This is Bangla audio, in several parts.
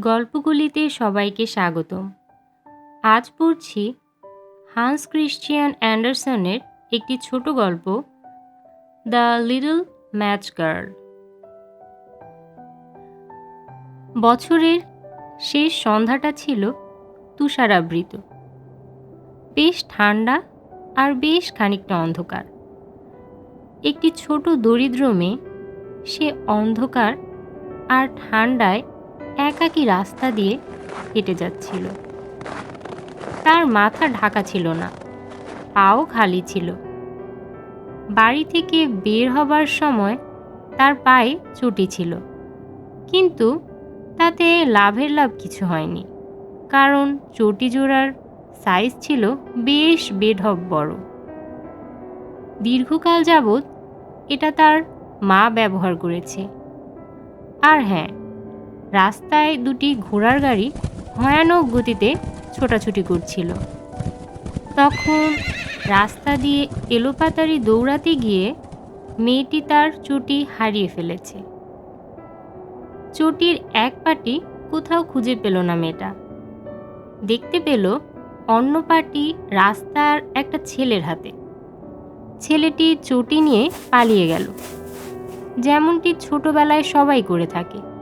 গল্পগুলিতে সবাইকে স্বাগতম। আজ পড়ছি হান্স ক্রিশ্চিয়ান অ্যান্ডারসনের একটি ছোট গল্প, দ্য লিটল ম্যাচ গার্ল। বছরের শেষ সন্ধ্যাটা ছিল তুষারাবৃত। বেশ ঠান্ডা আর বেশ খানিকটা অন্ধকার। একটি ছোট দরিদ্র মেয়ে, সে অন্ধকার আর ঠান্ডায় একাকী রাস্তা দিয়ে হেঁটে যাচ্ছিল। তার মাথা ঢাকা ছিল না, পাও খালি ছিল। বাড়ি থেকে বের হবার সময় তার পায়ে চটি ছিল, কিন্তু তাতে লাভের লাভ কিছু হয়নি, কারণ চটি জোড়ার সাইজ ছিল বেশ বেঢপ বড়। দীর্ঘকাল যাবৎ এটা তার মা ব্যবহার করেছে। আর হ্যাঁ রাস্তায় দুটি ঘোড়ার গাড়ি ভয়ানক গতিতে ছোটাছুটি করছিল। তখন রাস্তা দিয়ে এলোপাতারি দৌড়াতে গিয়ে মেয়েটি তার চটি হারিয়ে ফেলেছে। চটির এক পাটি কোথাও খুঁজে পেল না মেয়েটা। দেখতে পেল অন্য পাটি রাস্তার একটা ছেলের হাতে। ছেলেটি চটি নিয়ে পালিয়ে গেল। যেমনটি ছোটবেলায় সবাই করে থাকে।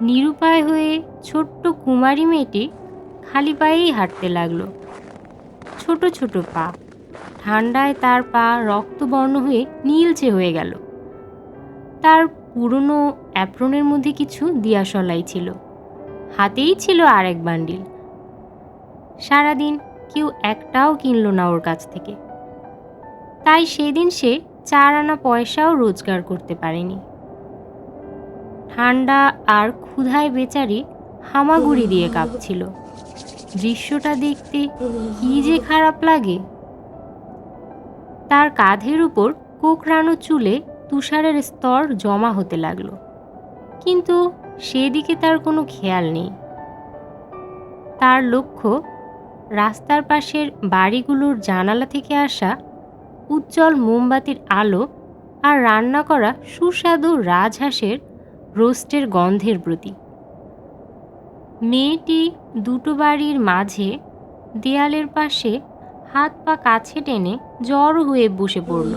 নিরুপায় হয়ে ছোট্ট কুমারী মেয়েটি খালি পায়েই হাঁটতে লাগল। ছোট ছোট পা। ঠান্ডায় তার পা রক্তবর্ণ হয়ে নীলচে হয়ে গেল। তার পুরনো অ্যাপ্রনের মধ্যে কিছু দিয়াশলাই ছিল। হাতেই ছিল আরেক বান্ডিল। সারাদিন কেউ একটাও কিনল না ওর কাছ থেকে। তাই সেদিন সে চার আনা পয়সাও রোজগার করতে পারেনি। ঠান্ডা আর ক্ষুধায় বেচারি হামাগুড়ি দিয়ে কাঁপছিল। দৃশ্যটা দেখতে কি যে খারাপ লাগে। তার কাঁধের উপর কোকড়ানো চুলে তুষারের স্তর জমা হতে লাগল। কিন্তু সেদিকে তার কোনো খেয়াল নেই। তার লক্ষ্য রাস্তার পাশের বাড়িগুলোর জানালা থেকে আসা উজ্জ্বল মোমবাতির আলো আর রান্না করা সুস্বাদু রাজহাঁসের রোস্টের গন্ধের প্রতি। মেয়েটি দুটো বাড়ির মাঝে দেয়ালের পাশে হাত পা কাছে টেনে জড়ো হয়ে বসে পড়ল।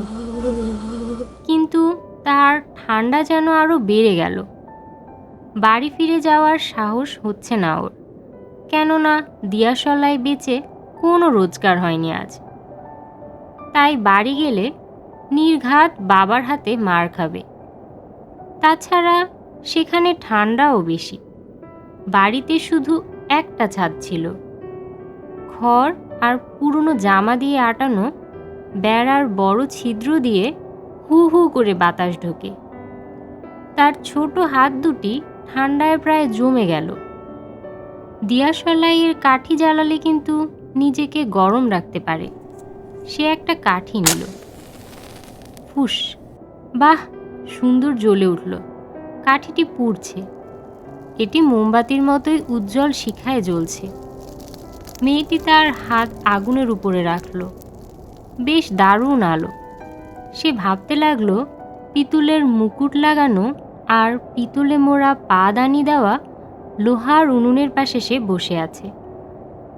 কিন্তু তার ঠান্ডা যেন আরও বেড়ে গেল। বাড়ি ফিরে যাওয়ার সাহস হচ্ছে না ওর। কেননা দিয়াশলায় বেচে কোনো রোজগার হয়নি আজ। তাই বাড়ি গেলে নির্ঘাত বাবার হাতে মার খাবে। তাছাড়া সেখানে ঠান্ডাও বেশি। বাড়িতে শুধু একটা ছাদ ছিল। খড় আর পুরনো জামা দিয়ে আটানো, বেড়ার বড় ছিদ্র দিয়ে হু হু করে বাতাস ঢোকে। তার ছোট হাত দুটি ঠান্ডায় প্রায় জমে গেল। দিয়াশলাইয়ের কাঠি জ্বালালে কিন্তু নিজেকে গরম রাখতে পারে। সে একটা কাঠি নিল। ফুস! বাহ! সুন্দর জ্বলে উঠল। কাঠিটি পুড়ছে। এটি মোমবাতির মতোই উজ্জ্বল শিখায় জ্বলছে। মেয়েটি তার হাত আগুনের উপরে রাখল। বেশ দারুণ আলো। সে ভাবতে লাগল, পিতুলের মুকুট লাগানো আর পিতলে মোড়া পাদানি দেওয়া লোহার উনুনের পাশে সে বসে আছে।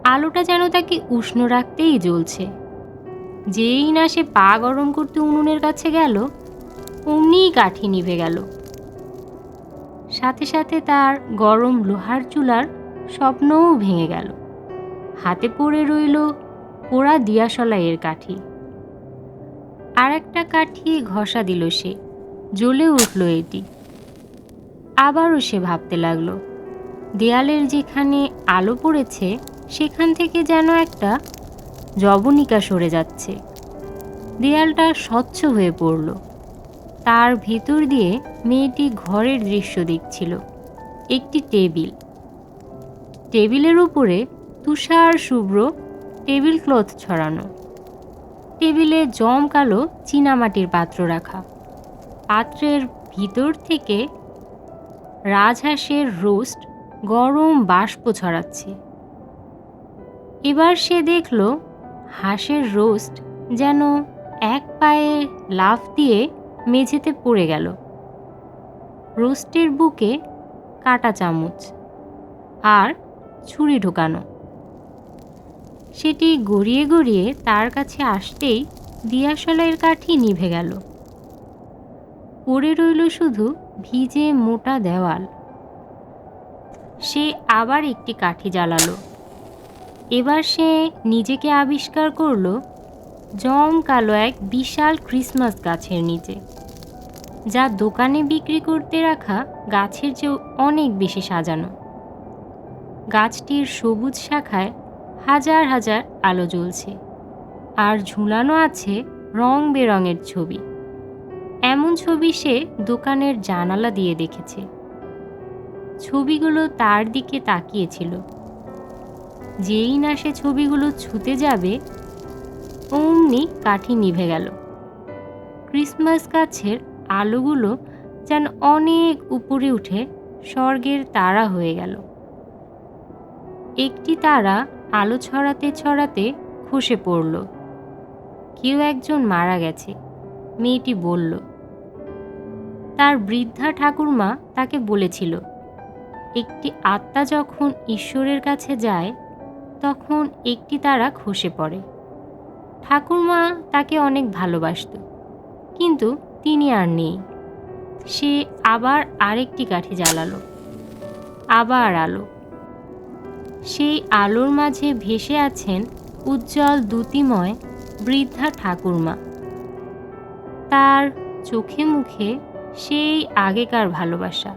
আলোটা যেন তাকে উষ্ণ রাখতেই জ্বলছে। যেই না সে পা গরম করতে উনুনের কাছে গেল অমনিই কাঠি নিভে গেল। সাথে সাথে তার গরম লোহার চুলার স্বপ্নও ভেঙে গেল। হাতে পড়ে রইল পোড়া দিয়াশলাইয়ের কাঠি। আর একটা কাঠি ঘষা দিল সে, জ্বলে উঠল এটি। আবারও সে ভাবতে লাগল, দেয়ালের যেখানে আলো পড়েছে, সেখান থেকে যেন একটা জবনিকা সরে যাচ্ছে। দেয়ালটা স্বচ্ছ হয়ে পড়ল। তার ভেতর দিয়ে মেয়েটি ঘরের দৃশ্য দেখছিল। একটি টেবিল। টেবিলের উপরে তুষার শুভ্র টেবিল ক্লথ ছড়ানো। টেবিলে জমকালো চীনামাটির পাত্র রাখা। পাত্রের ভিতর থেকে রাজহাঁসের রোস্ট গরম বাষ্প ছড়াচ্ছে। এবার সে দেখল হাঁসের রোস্ট যেন এক পায়ে লাফ দিয়ে মেঝেতে পড়ে গেল। রোস্টের বুকে কাটা চামচ আর ছুরি ঢোকানো। সেটি গড়িয়ে গড়িয়ে তার কাছে আসতেই দিয়াশলাইয়ের কাঠি নিভে গেল। পড়ে রইল শুধু ভিজে মোটা দেওয়াল। সে আবার একটি কাঠি জ্বালালো। এবার সে নিজেকে আবিষ্কার করল জম কালো এক বিশাল ক্রিসমাস গাছের নিচে, যা দোকানে বিক্রি করতে রাখা গাছের চেয়েও অনেক বেশি সাজানো। গাছটির সবুজ শাখায় হাজার হাজার আলো জ্বলছে, আর ঝুলানো আছে রং বেরঙের ছবি। এমন ছবি সে দোকানের জানালা দিয়ে দেখেছে। ছবিগুলো তার দিকে তাকিয়েছিল। যেই না সে ছবিগুলো ছুতে যাবে অমনি কাঠি নিভে গেল। ক্রিসমাস গাছের আলোগুলো যেন অনেক উপরে উঠে স্বর্গের তারা হয়ে গেল। একটি তারা আলো ছড়াতে ছড়াতে খসে পড়ল। কেউ একজন মারা গেছে, মেয়েটি বলল। তার বৃদ্ধা ঠাকুরমা তাকে বলেছিল, একটি আত্মা যখন ঈশ্বরের কাছে যায়, তখন একটি তারা খসে পড়ে। ঠাকুরমা তাকে অনেক ভালোবাসত, কিন্তু তিনি আর নেই। সে আবার আরেকটি কাঠি জ্বালালো, আবার আলো। সেই আলোর মাঝে ভেসে আছেন উজ্জ্বল দ্যুতিময় বৃদ্ধা ঠাকুরমা। তার চোখে মুখে সেই আগেকার ভালোবাসা।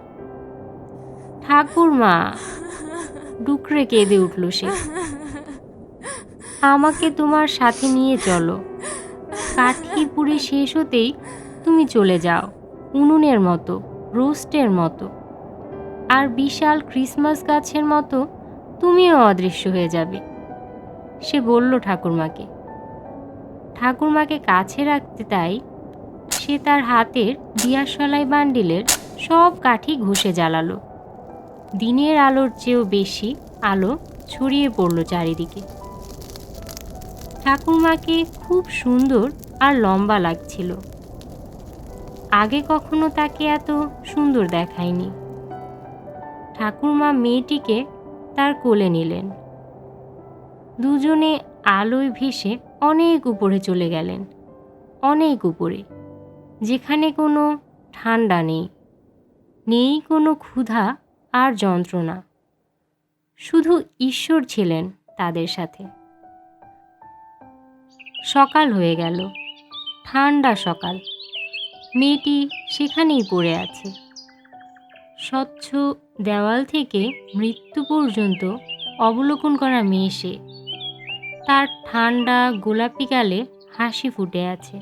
ঠাকুরমা, ডুকরে কেঁদে উঠল সে। আমাকে তোমার সাথে নিয়ে চলো। কাঠি শেষ হতেই তুমি চলে যাও, উনুনের মতো, রোস্টের মতো। আর বিশাল ক্রিসমাস গাছের মতো তুমিও অদৃশ্য হয়ে যাবে। সে বলল ঠাকুরমাকে। ঠাকুরমাকে কাছে রাখতে তাই সে তার হাতের দিয়াশলাই বান্ডিলের সব কাঠি ঘষে জ্বালালো। দিনের আলোর চেয়েও বেশি আলো ছড়িয়ে পড়ল চারিদিকে। ঠাকুরমাকে খুব সুন্দর আর লম্বা লাগছিল। আগে কখনো তাকে এত সুন্দর দেখায়নি। ঠাকুরমা মেয়েটিকে তার কোলে নিলেন। দুজনে আলোয় ভেসে অনেক উপরে চলে গেলেন। অনেক উপরে, যেখানে কোনো ঠান্ডা নেই। নেই কোনো ক্ষুধা আর যন্ত্রণা। শুধু ঈশ্বর ছিলেন তাদের সাথে। সকাল হয়ে গেল। ঠান্ডা সকাল। মেয়েটি সেখানেই পড়ে আছে। স্বচ্ছ দেওয়াল থেকে মৃত্যু পর্যন্ত অবলোকন করা মেয়ে সে। তার ঠান্ডা গোলাপি গালে হাসি ফুটে আছে।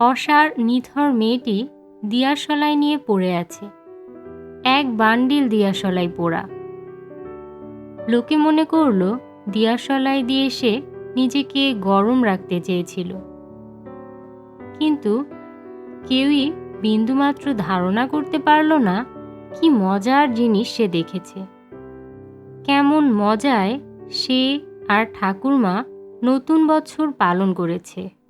অসার নিথর মেয়েটি দিয়াশলাই নিয়ে পড়ে আছে। এক বান্ডিল দিয়াশলাই পোড়া। লোকে মনে করল দিয়াশলাই দিয়ে সে নিজেকে গরম রাখতে চেয়েছিল। কিন্তু কেউই বিন্দুমাত্র ধারণা করতে পারল না কি মজার জিনিস সে দেখেছে। কেমন মজায় সে আর ঠাকুরমা নতুন বছর পালন করেছে।